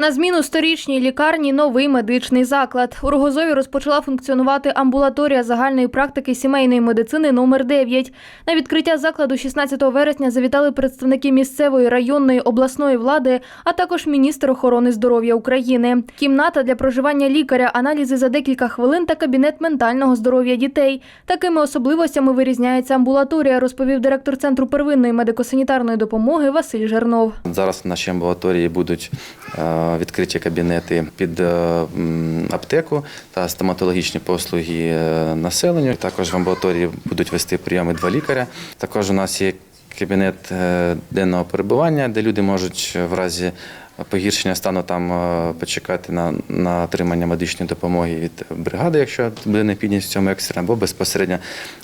На зміну сторічній лікарні новий медичний заклад. У Рогозові розпочала функціонувати амбулаторія загальної практики сімейної медицини номер 9 На відкриття закладу 16 вересня завітали представники місцевої районної обласної влади, а також міністр охорони здоров'я України. Кімната для проживання лікаря, аналізи за декілька хвилин та кабінет ментального здоров'я дітей. Такими особливостями вирізняється амбулаторія, розповів директор центру первинної медико-санітарної допомоги Василь Жернов. Зараз в нашій амбулаторії будуть е, відкриті кабінети під е, аптеку та стоматологічні послуги е, населенню. Також в амбулаторії будуть вести прийоми два лікаря. Також у нас є кабінет е, денного перебування, де люди можуть в разі погіршення стану там почекати на, на отримання медичної допомоги від бригади, якщо буде необхідність в цьому екстрено, або безпосередньо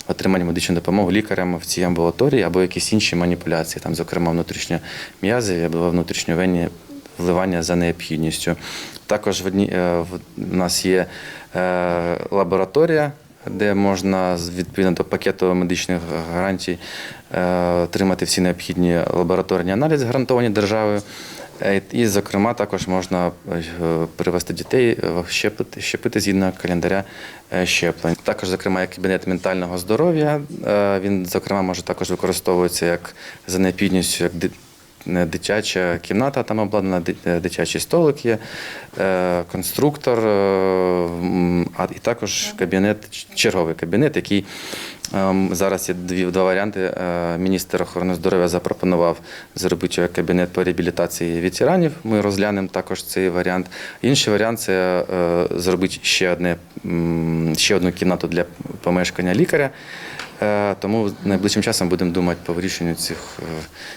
отримання медичної допомоги лікарям в цій амбулаторії, або якісь інші маніпуляції, там, зокрема, внутрішньом'язові або внутрішньовенні вливання за необхідністю. Також в, е, нас є е, лабораторія, де можна відповідно до пакету медичних гарантій е, отримати всі необхідні лабораторні аналізи, гарантовані державою. І, зокрема, також можна привести дітей щепити, щепити згідно календаря щеплень. Також, зокрема, є кабінет ментального здоров'я. Він, зокрема, може також використовуватися як за необхідністю, як дитяча кімната, там обладнана е, дитячий столик є, е, конструктор, е, а і також кабінет, черговий кабінет, який зараз є дві два варіанти. Е, Міністр охорони здоров'я запропонував зробити кабінет по реабілітації ветеранів. Ми розглянемо також цей варіант. Інший варіант це е, зробити ще одне ще одну кімнату для помешкання лікаря. Е, Тому найближчим часом будемо думати по вирішенню цих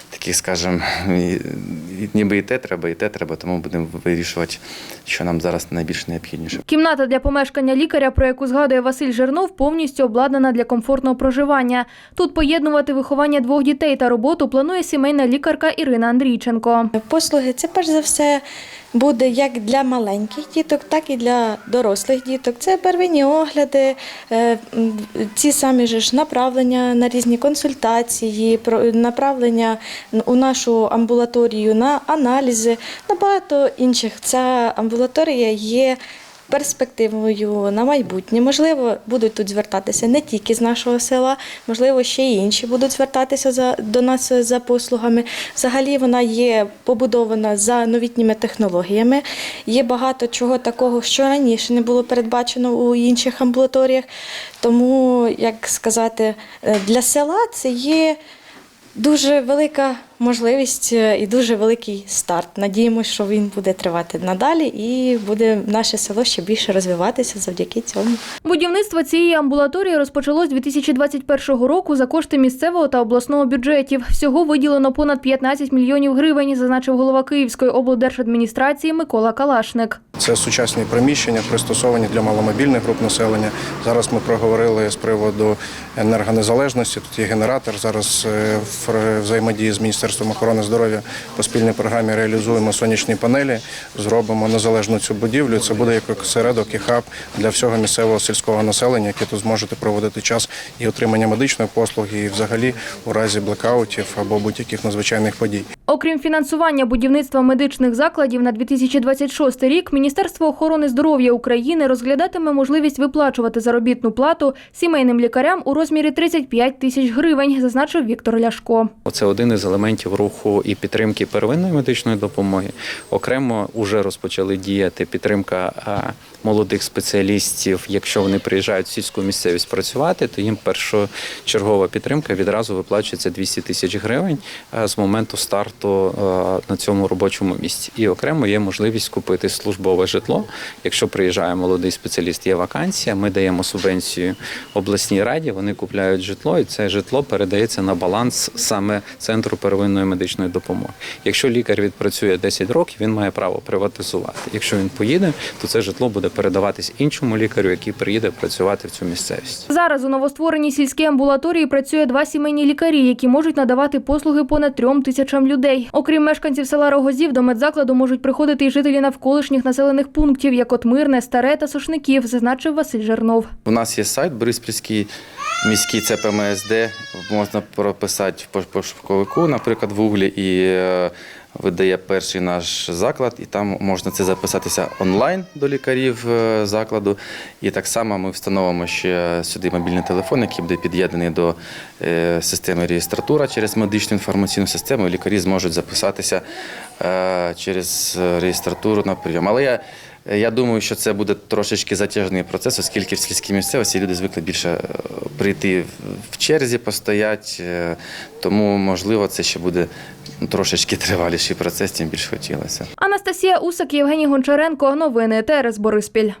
таких, скажімо, ніби і те треба, і те треба, тому будемо вирішувати, що нам зараз найбільш необхідніше. Кімната для помешкання лікаря, про яку згадує Василь Жернов, повністю обладнана для комфортного проживання. Тут поєднувати виховання двох дітей та роботу планує сімейна лікарка Ірина Андрійченко. Послуги це перш за все буде як для маленьких діток, так і для дорослих діток. Це первинні огляди, е, ці самі ж направлення на різні консультації, направлення у нашу амбулаторію на аналізи, на багато інших. Ця амбулаторія є перспективою на майбутнє. Можливо, будуть тут звертатися не тільки з нашого села, можливо, ще й інші будуть звертатися за, до нас за послугами. Взагалі вона є побудована за новітніми технологіями. Є багато чого такого, що раніше не було передбачено у інших амбулаторіях. Тому, як сказати, е, для села це є. Дуже велика можливість е, і дуже великий старт. Надіємося, що він буде тривати надалі і буде наше село ще більше розвиватися завдяки цьому. Будівництво цієї амбулаторії розпочалось 2021 року за кошти місцевого та обласного бюджетів. Всього виділено понад 15 мільйонів гривень, зазначив голова Київської облдержадміністрації Микола Калашник. Це сучасні приміщення, пристосовані для маломобільних груп населення. Зараз ми проговорили з приводу енергонезалежності. Тут є генератор. Зараз е, взаємодії з Міністерством охорони здоров'я по спільній програмі реалізуємо сонячні панелі, зробимо незалежну цю будівлю. Це буде як середок і хаб для всього місцевого сільського населення, яке тут зможете проводити час і отримання медичної послуги, і взагалі у разі блекаутів або будь-яких надзвичайних подій. Окрім фінансування будівництва медичних закладів на 2026 рік, Міністерство охорони здоров'я України розглядатиме можливість виплачувати заробітну плату сімейним лікарям у розмірі 35 тисяч гривень, зазначив Віктор Ляшко. Це один із елементів руху і підтримки первинної медичної допомоги. Окремо вже розпочали діяти підтримка молодих спеціалістів. Якщо вони приїжджають в сільську місцевість працювати, то їм першочергова підтримка відразу виплачується 200 тисяч гривень з моменту старту а, на цьому робочому місці. І окремо є можливість купити службове житло. Якщо приїжджає молодий спеціаліст, є вакансія. Ми даємо субвенцію обласній раді. Вони купляють житло, і це житло передається на баланс саме центру первинної медичної допомоги. Якщо лікар відпрацює 10 років, він має право приватизувати. Якщо він поїде, то це житло буде передаватись іншому лікарю, який приїде працювати в цю місцевість. Зараз у новоствореній сільській амбулаторії працює два сімейні лікарі, які можуть надавати послуги понад трьом тисячам людей. Окрім мешканців села Рогозів, до медзакладу можуть приходити і жителі навколишніх населених пунктів, як от Мирне, Старе та Сушників, зазначив Василь Жернов. У нас є сайт Бориспільський міський ЦПМСД. Можна прописати в пошуковику, наприклад, в Углі і е, видає перший наш заклад, і там можна це записатися онлайн до лікарів е, закладу. І так само ми встановимо ще сюди мобільний телефон, який буде під'єднаний до е, системи реєстратура через медичну інформаційну систему. і Лікарі зможуть записатися е, через реєстратуру на прийом. Але я я думаю, що це буде трошечки затяжний процес, оскільки в сільській місцевості люди звикли більше е, прийти в- черзі, постоять. е, Тому, можливо, це ще буде трошечки триваліший процес, тим більш хотілося. Анастасія Усак, Євгеній Гончаренко. Новини ТРС Бориспіль.